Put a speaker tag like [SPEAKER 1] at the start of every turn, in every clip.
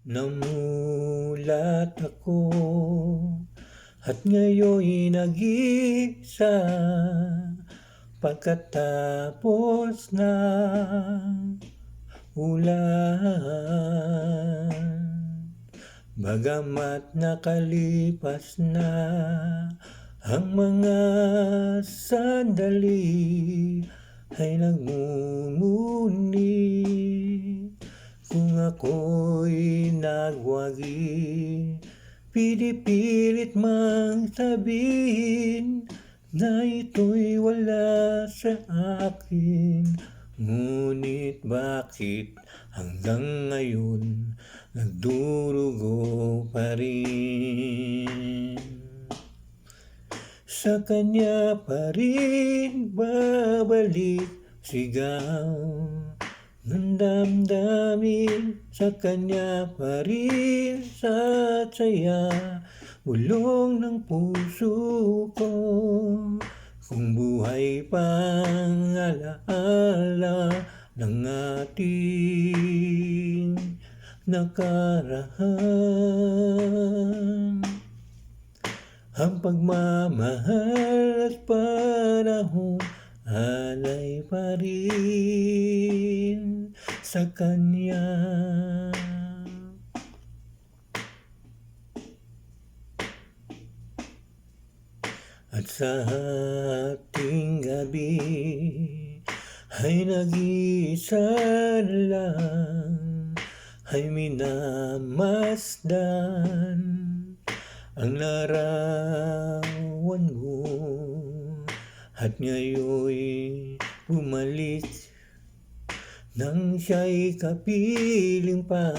[SPEAKER 1] Namulat ako at ngayon nag-isa pagkatapos ng ulan. Bagamat nakalipas na ang mga sandali ay nagmumuni kung ako'y nagwagi Pinipilit mang sabihin na ito'y wala sa akin. Ngunit bakit hanggang ngayon nagdurugo pa rin? Sa kanya pa rin babalik sigaw ng damdamin sa kanya pa rin sa saya Bulong ng puso ko. Kung buhay pang alaala ng ating nakaraan Ang pagmamahal at panahon alay pa rin sa kanya. At sa ating gabi ay nag-isa lang ay minamasdan ang larawan mo at ngayon bumalik nang siya'y kapiling pa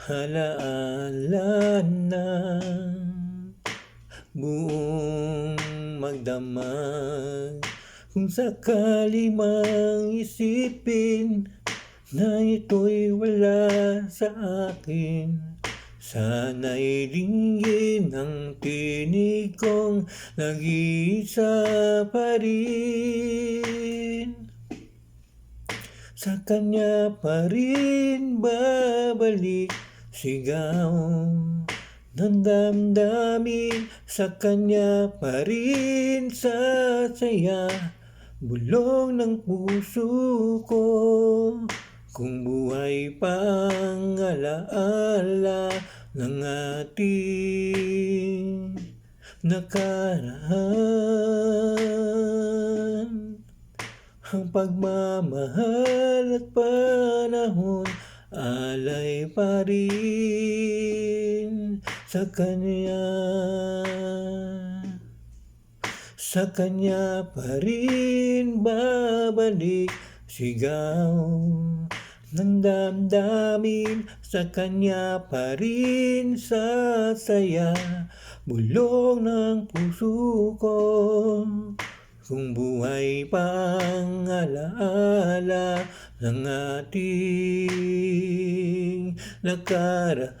[SPEAKER 1] Halaala na. Buong magdamag Kung sakali mang isipin na ito'y wala sa akin Sana'y ringgin ang tinig kong nag-iisa pa rin Sa kanya pa rin babalik sigaw. Ng damdamin Sa kanya pa rin sa saya. Bulong ng puso ko. Kung buhay pang alaala ng ating nakaraan Ang pagmamahal at panahon alay pa rin sa kanya. Sa kanya pa rin babalik sigaw ng damdamin. Sa kanya pa rin sa saya Bulong ng puso ko Kung buhay pang alaala ng ating nakaraan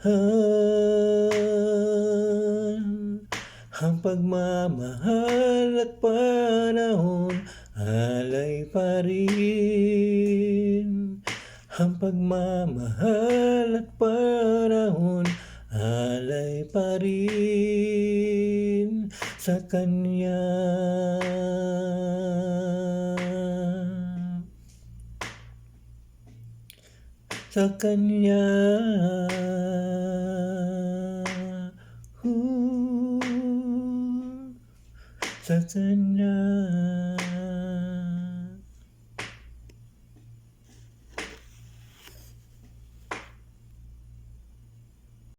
[SPEAKER 1] Ang pagmamahal at panahon alay pa rin ang pagmamahal at panahon alay pa rin sa kanya. Sa kanya. Ooh, sa kanya.